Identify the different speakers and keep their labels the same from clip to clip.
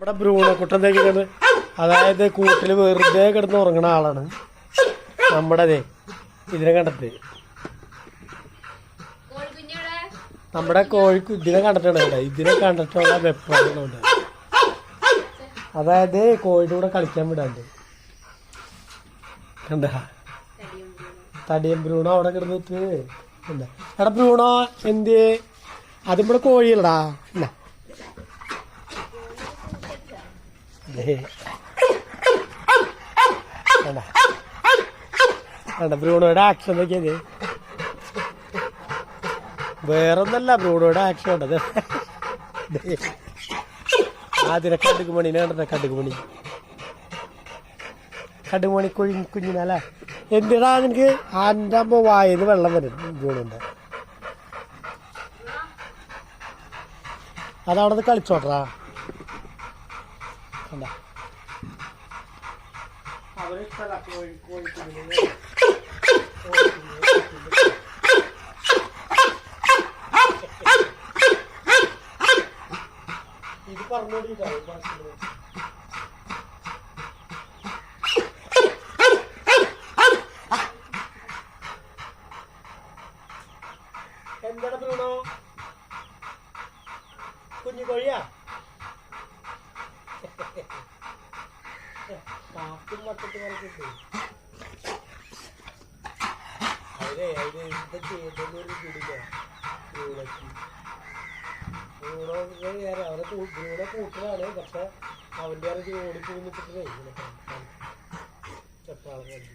Speaker 1: നമ്മുടെ ബ്രൂണക്കുട്ടൻ തേക്കുന്നത് അതായത് കൂട്ടിൽ വെറുതെ കിടന്ന് ഉറങ്ങണ ആളാണ്. നമ്മുടെ ദേ ഇതിനെ കണ്ടത്
Speaker 2: കോഴിക്കുഞ്ഞോടെ
Speaker 1: നമ്മുടെ കോഴിക്ക് ഇതിനെ കണ്ടിട്ടാണ് ഇവിടെ ഇതിനെ കണ്ടിട്ടുള്ള വെപ്പാണ് അതായത് കോഴിയുടെ കൂടെ കളിക്കാൻ വിടാണ്ട്. കണ്ട?
Speaker 2: തടിയം
Speaker 1: ബ്രൂണോ അവിടെ കിടന്നിട്ട്. കണ്ട? എടാ ഭ്രൂണോ എന്ത്? അതും ഇവിടെ കോഴിയല്ലടാ. എന്നാ കണ്ട ബ്രൂണോയുടെ ആക്ഷൻ നോക്കിയത് വേറൊന്നല്ല ബ്രൂണോയുടെ ആക്ഷൻ ഉണ്ടത് ആദ്യം കടുക് മണി നേടുന്ന കടുക് മണി കടുക് മണി കുഴി കുഞ്ഞിനല്ലേ എന്തിനാ നിനക്ക്? ആന്റെ അമ്മ വായന്ന് വെള്ളം വരും ബ്രൂണുണ്ട് അതവിടെ なんだあぶれたらこういうこういうふいう അവരെ കൂട്ടലാണ് പക്ഷെ അവന്റെ അറിഞ്ഞ് ഓടിപ്പോയി ഇങ്ങനെ ചെപ്പാളം ഇത്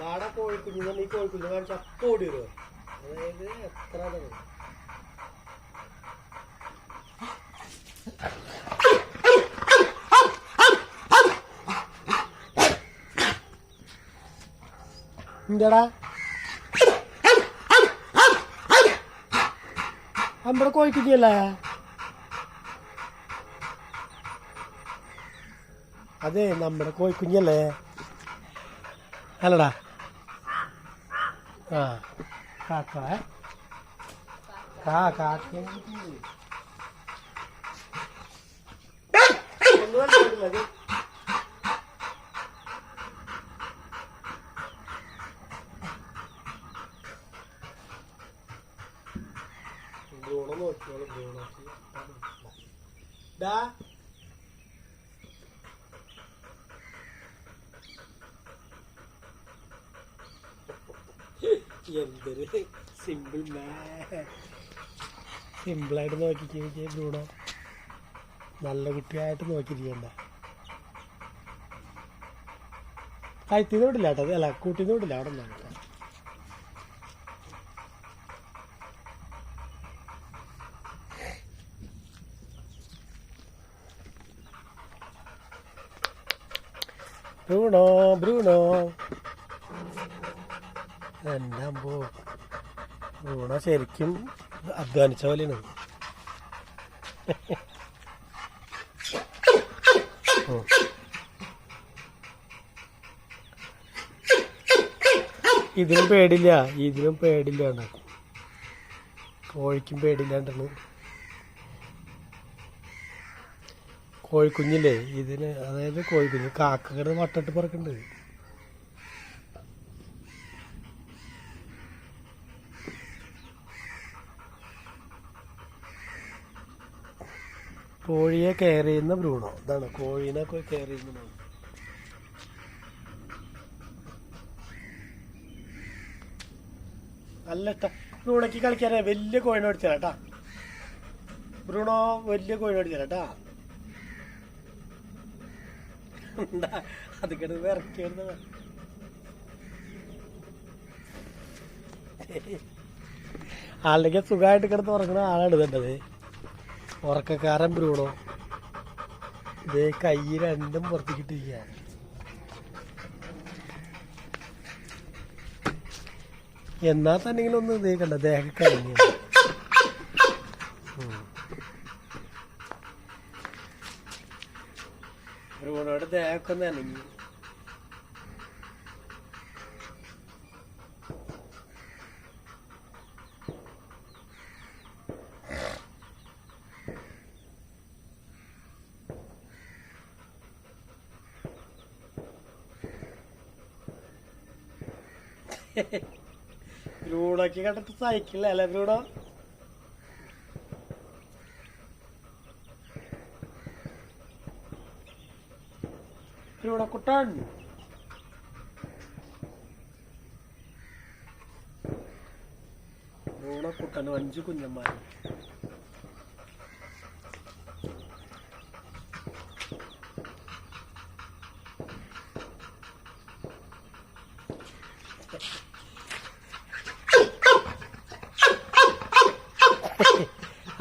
Speaker 1: നാടെ കോഴിക്കുഞ്ഞു ഈ കോഴിക്കുഞ്ഞു കാണിച്ച അപ്പം ഓടി വരുമോ അതായത് എത്ര ആണ് എന്താടാ നമ്മുടെ കോഴിക്കുഞ്ഞല്ലേ അതെ നമ്മുടെ കോഴിക്കുഞ്ഞല്ലേ? അല്ലടാ. ആ കാക്ക ഏ? കാ കാക്ക. ബ്രൂണോ നോക്കിയോളൂ ബ്രൂണോക്ക്. ഡാ. എന്തൊരു സിമ്പിൾ സിമ്പിളായിട്ട് നോക്കിക്കേ ബ്രൂണോ. നല്ല കുട്ടിയായിട്ട് നോക്കിയിരിക്കണ്ട. കഴുത്തിന്ന് വിടില്ല കേട്ടോ. അല്ല കൂട്ടിന്ന് വിടില്ല. അവിടെ നിന്നാണ് കേട്ടോ ബ്രൂണോ ബ്രൂണോ എല്ലാം പോ. ബ്രൂണോ ശരിക്കും അധ്വാനിച്ച പോലെയാണ്. ഇതിനും പേടില്ല ഇതിനും പേടില്ലാണ്ട് കോഴിക്കും പേടില്ലാണ്ടാണ് കോഴിക്കുഞ്ഞില്ലേ? ഇതിന് അതായത് കോഴിക്കുഞ്ഞ്. കാക്കകൾ വട്ടിട്ട് പറക്കുന്നുണ്ട് കോഴിയെ കെയർ ചെയ്യുന്ന ഭ്രൂണോ? ഇതാണ് കോഴീനെ കെയർ ചെയ്യുന്ന നല്ല ഭ്രൂണയ്ക്ക് കളിക്കാനേ വലിയ കോഴിനെ അടിച്ചാ ഭ്രൂണോ വലിയ കോഴിനെ അടിച്ചാ കേട്ടാ. എന്താ അത് ആളുടെ സുഖമായിട്ട് കിടന്ന് ഉറങ്ങണ ആളാണ് വേണ്ടത് ഉറക്കക്കാരൻ ബ്രൂണോ? ഇതേ കൈ രണ്ടും പുറത്തേക്കിട്ടിരിക്കുക എന്നാ തന്നെങ്കിലും ഒന്ന് ഇതേ കണ്ട? ദേഹം വെറുതെ ആക്കുന്നതാണെങ്കിൽ ബ്രൂഡൊക്കെ കണ്ടിട്ട് സഹിക്കില്ല അല്ലേ ബ്രൂഡോ ബ്രൂണോ കുട്ടൻ ബ്രൂണോ കുട്ടനും അഞ്ച് കുഞ്ഞന്മാരും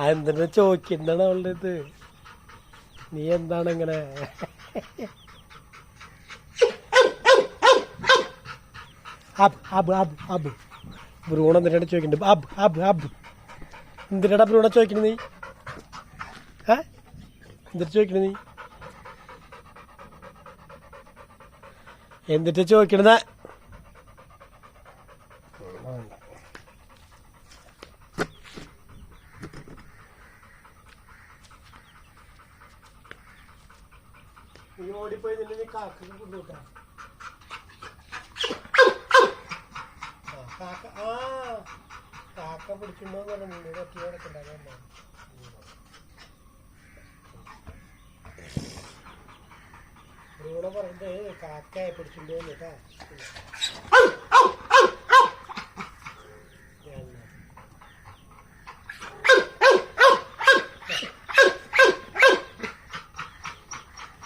Speaker 1: എന്തിനാ ചോദിക്കുന്നതാണ് അവളുടെ ഇത്? നീ എന്താണ് ഇങ്ങനെ? അബ് അബ് അബ് അബ് ബ്രൂണ എന്തിനാണ് ചോദിക്കുന്നത് അബ് അബ് അബ് എന്തിനാടാ ബ്രൂണ ചോദിക്കുന്നത് നീ? ഏ? എന്തിട്ട് ചോദിക്കണത് നീ? എന്നിട്ട് ചോദിക്കണത്? ഓടിപ്പോയി നിന്നെ നീ കാക്കുന്നു കൊണ്ടുവിട്ടാ ആ, കാക്ക ആ കാക്ക എന്ന് പറഞ്ഞു മുന്നേ ഒറ്റ കിടക്കണ്ടാകാൻ ഇവിടെ പറഞ്ഞത് കാക്കയെ പിടിച്ചിട്ടുണ്ടോ കേട്ടാ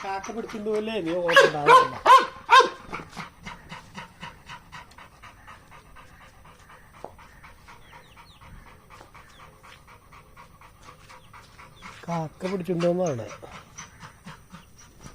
Speaker 1: കാക്ക പിടിച്ചിട്ടുണ്ടോ അല്ലേ നീ ഓടണ്ടാവില്ല കാക്ക പിടിച്ചിട്ടുണ്ടോന്നാണ്.